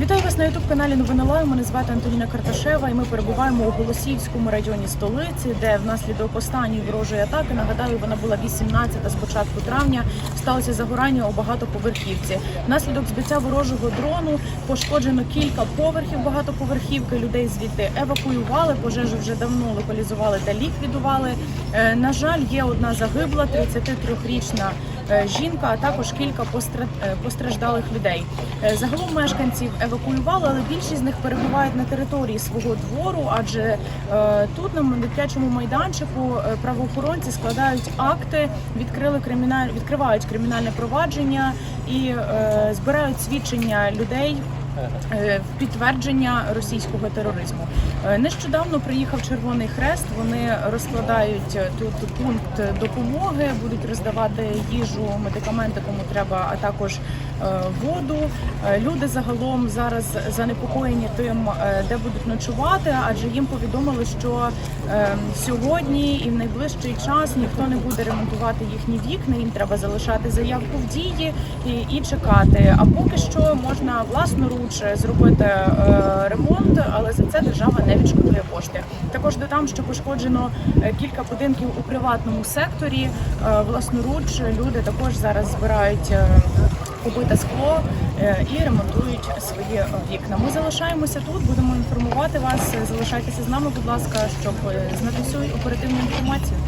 Вітаю вас на ютуб каналі Новини Лайв. Мене звати Антоніна Карташева, і ми перебуваємо у Голосіївському районі столиці, де внаслідок останньої ворожої атаки нагадаю, вона була 18 з початку травня. Сталося загорання у багатоповерхівці. Внаслідок збиття ворожого дрону пошкоджено кілька поверхів багатоповерхівки. Людей звідти евакуювали. Пожежу вже давно локалізували та ліквідували. Е, На жаль, є одна загибла, 33-річна е, жінка, а також кілька е, постраждалих людей. Е, Загалом мешканців евакуювали, але більшість з них перебувають на території свого двору, адже е, тут на дитячому майданчику е, правоохоронці складають акти, відкрили криміналь... відкривають кримінальне провадження і е, збирають свідчення людей. Е, підтвердження російського тероризму Е, нещодавно приїхав Червоний Хрест. Вони розкладають е, тут пункт допомоги, будуть роздавати їжу, медикаменти, кому треба, а також воду. Е, Люди загалом зараз занепокоєні тим, е, де будуть ночувати, адже їм повідомили, що е, сьогодні і в найближчий час ніхто не буде ремонтувати їхні вікна. Їм треба залишати заявку в дії і, і чекати. А поки що можна власноруч зробити е, ремонт, але за це держава не відшкодує кошти. Також додам, що пошкоджено е, кілька будинків у приватному секторі. Е, Власноруч люди також зараз збирають. Побите скло е, і ремонтують свої вікна. Ми залишаємося тут, будемо інформувати вас. Залишайтеся з нами, будь ласка, щоб е, знати всю оперативну інформацію.